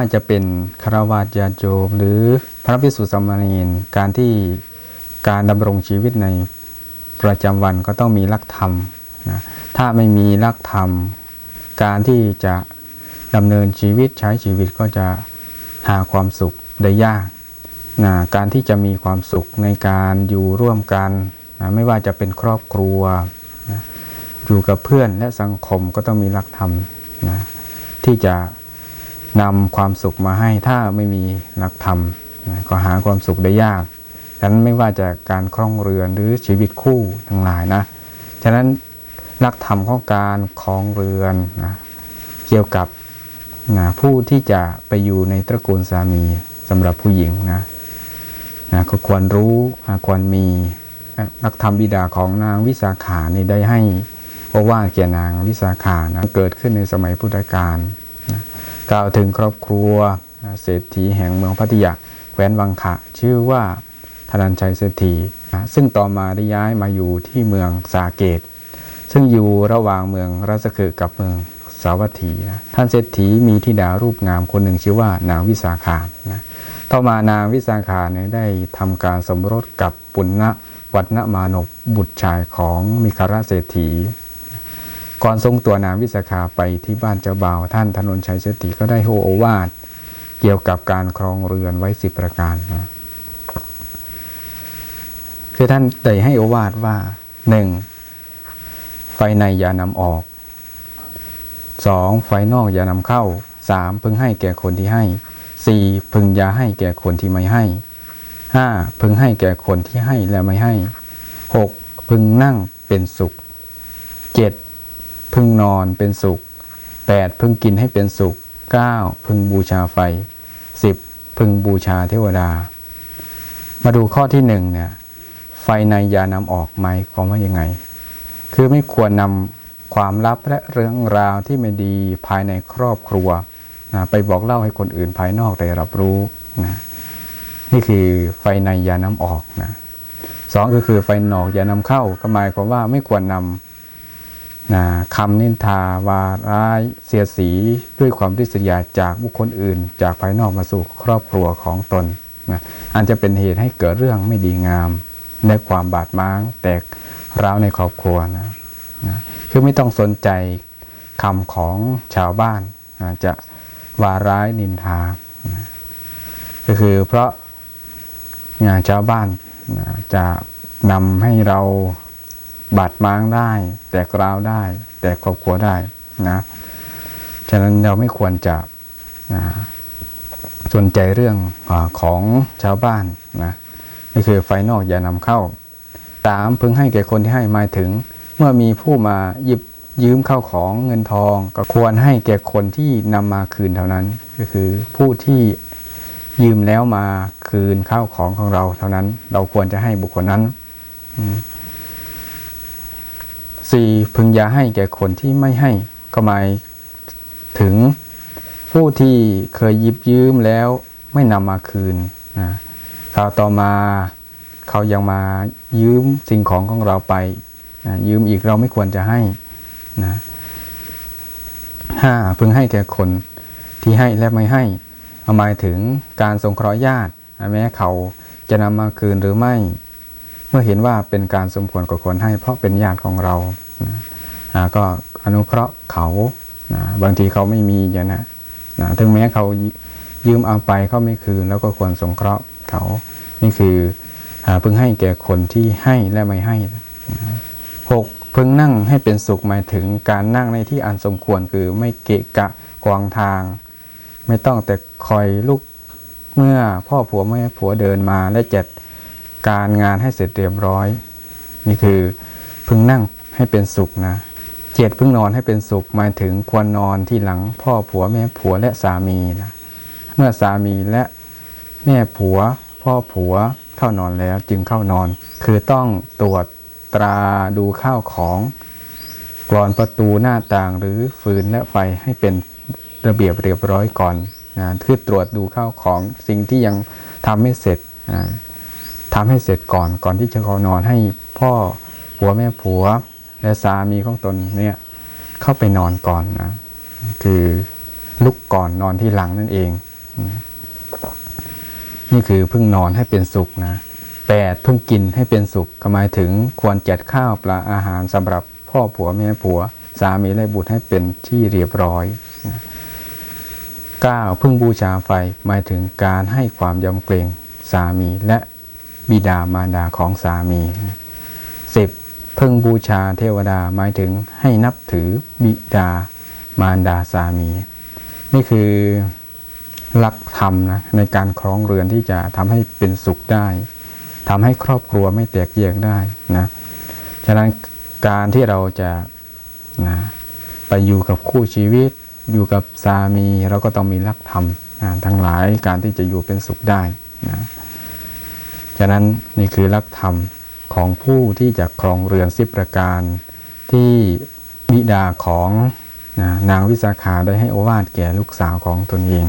อาจจะเป็นคารวาสญาโยมหรือพระภิกษุสมเณรการที่การดำรงชีวิตในประจำวันก็ต้องมีลักธรรมนะถ้าไม่มีลักธรรม การที่จะดำเนินชีวิตใช้ชีวิตก็จะหาความสุขได้ยากนะการที่จะมีความสุขในการอยู่ร่วมกันนะไม่ว่าจะเป็นครอบครัวนะอยู่กับเพื่อนและสังคมก็ต้องมีลักธรรมนะที่จะ นำความสุขมาให้ถ้าไม่มีหลักธรรมก็หาความสุขได้ยากฉะนั้นไม่ว่าจะการคล่องเรือนหรือชีวิตคู่ทั้งหลายนะฉะนั้นหลักธรรมของการคลองเรือนนะเกี่ยวกับนะผู้ที่จะไปอยู่ในตระกูลสามีสำหรับผู้หญิงนะนะก็ควรรู้ควรมีนักธรรมบิดาของนางวิสาขานี่ได้ให้โอวาทแก่นางวิสาขานะเกิดขึ้นในสมัยพุทธกาล กล่าวถึงครอบครัวเศรษฐีแห่งเมืองพัทยาแคว้นวังขะ ชื่อว่าธนัญชัยเศรษฐีซึ่งต่อมาได้ย้ายมาอยู่ที่เมืองสาเกต ซึ่งอยู่ระหว่างเมืองรัสคือกับเมืองสาวัตถีนะท่านเศรษฐีมีธิดารูปงามคนหนึ่งชื่อว่านางวิสาขานะต่อมานางวิสาขาเนี่ยได้ทำการสมรสกับปุณณวัฒนมานพบุตรชายของมิคาราเศรษฐี ก่อนทรงตัวนางวิสาขาไปที่บ้านเจ้าบ่าว ท่านธนนชัยเศรษฐีก็ได้โฮโอวาทเกี่ยวกับการครองเรือนไว้สิบประการนะคือท่านได้ให้โอวาทว่าหนึ่งไฟในอย่านำออกสองไฟนอกอย่านำเข้าสามพึงให้แก่คนที่ให้สี่พึงอย่าให้แก่คนที่ไม่ให้ห้าพึงให้แก่คนที่ให้และไม่ให้หกพึงนั่งเป็นสุขเจ็ด พึงนอนเป็นสุข 8. พึงกินให้เป็นสุข 9. พึงบูชาไฟ 10. พึงบูชาเทวดา มาดูข้อที่หนึ่งเนี่ยไฟในยานำออกไหมความว่ายังไง คือไม่ควรนำความลับและเรื่องราวที่ไม่ดีภายในครอบครัวนะไปบอกเล่าให้คนอื่นภายนอกได้รับรู้นะนี่คือไฟในยานำออกนะสองก็คือไฟนอกอย่านำเข้าก็หมายความว่าไม่ควรนำ นะคำนินทาวาร้ายเสียสีด้วยความริษยาจากบุคคลอื่น จากภายนอกมาสู่ครอบครัวของตนนะอันจะเป็นเหตุให้เกิดเรื่องไม่ดีงามและความบาดหมางแตกร้าวในครอบครัวนะนะคือไม่ต้องสนใจคำของชาวบ้านนะจะวาร้ายนินทานะก็คือเพราะงานชาวบ้านนะจะนำให้เรา บาดหมางได้ แตกราวได้ แตกครอบครัวได้นะฉะนั้นเราไม่ควรจะนะสนใจเรื่องอของชาวบ้านนะนี่คือไฟนอกอย่านำเข้าตามพึงให้แก่คนที่ให้หมายถึง เมื่อมีผู้มาหยิบยืมเข้าของเงินทอง ก็ควรให้แก่คนที่นำมาคืนเท่านั้น ก็คือผู้ที่ยืมแล้วมาคืนข้าวของของเราเท่านั้น เราควรจะให้บุคคลนั้น สี่พึงอย่าให้แก่คนที่ไม่ให้ ก็หมายถึงผู้ที่เคยหยิบยืมแล้วไม่นำมาคืนนะคราวต่อมาเขายังมายืมสิ่งของของเราไปนะยืมอีกเราไม่ควรจะให้นะห้าพึงให้แก่คนที่ให้และไม่ให้หมายถึงการสงเคราะห์ญาติแม้เขาจะนำมาคืนหรือไม่ เมื่อเห็นว่าเป็นการสมควรก็ควรให้เพราะเป็นญาติของเรานะก็อนุเคราะห์เขานะบางทีเขาไม่มีอย่างนะนะถึงแม้เขายืมเอาไปเขาไม่คืน แล้วก็ควรสงเคราะห์เขา นี่คือพึงให้แก่คนที่ให้และไม่ให้นะหกพึงนั่งให้เป็นสุขหมายถึงการนั่งในที่อันสมควรคือไม่เกะกะกวางทาง ไม่ต้องแต่คอยลุกเมื่อพ่อผัวแม่ผัวเดินมาและเจัด การงานให้เสร็จเรียบร้อย นี่คือพึงนั่งให้เป็นสุขนะเจ็ดพึงนอนให้เป็นสุขหมายถึงควรนอนที่หลังพ่อผัวแม่ผัวและสามีนะเมื่อสามีและแม่ผัว พ่อผัวเข้านอนแล้วจึงเข้านอน คือต้องตรวจตราดูข้าวของกรอนประตูหน้าต่างหรือฟืนและไฟให้เป็นระเบียบเรียบร้อยก่อนนะคือตรวจดูข้าวของสิ่งที่ยังทำไม่เสร็จอ่า ทำให้เสร็จก่อนก่อนที่จะเขานอนให้พ่อผัวแม่ผัว และสามีของตนเนี่ยเข้าไปนอนก่อนนะคือลุกก่อนนอนที่หลังนั่นเอง นี่คือเพิ่งนอนให้เป็นสุขนะแปดเพิ่งกินให้เป็นสุขก็หมายถึงควรจัดข้าวปลาอาหารสำหรับพ่อผัวแม่ผัว สามีและบุตรให้เป็นที่เรียบร้อยนะเก้าพิ่งบูชาไฟหมายถึงการให้ความยำเกรงสามีและ บิดามารดาของสามีสิบเพิ่งบูชาเทวดาหมายถึงให้นับถือบิดามารดาสามี นี่คือหลักธรรมนะในการครองเรือนที่จะทำให้เป็นสุขได้ทำให้ครอบครัวไม่แตกแยกได้นะฉะนั้นการที่เราจะนะไปอยู่กับคู่ชีวิต อยู่กับสามีเราก็ต้องมีหลักธรรมนะทั้งหลายการที่จะอยู่เป็นสุขได้นะ ฉะนั้นนี่คือลักธรรมของผู้ที่จะครองเรือนสิบประการ ที่บิดาของนะนางวิสาขาได้ให้โอวาทแก่ลูกสาวของตนเอง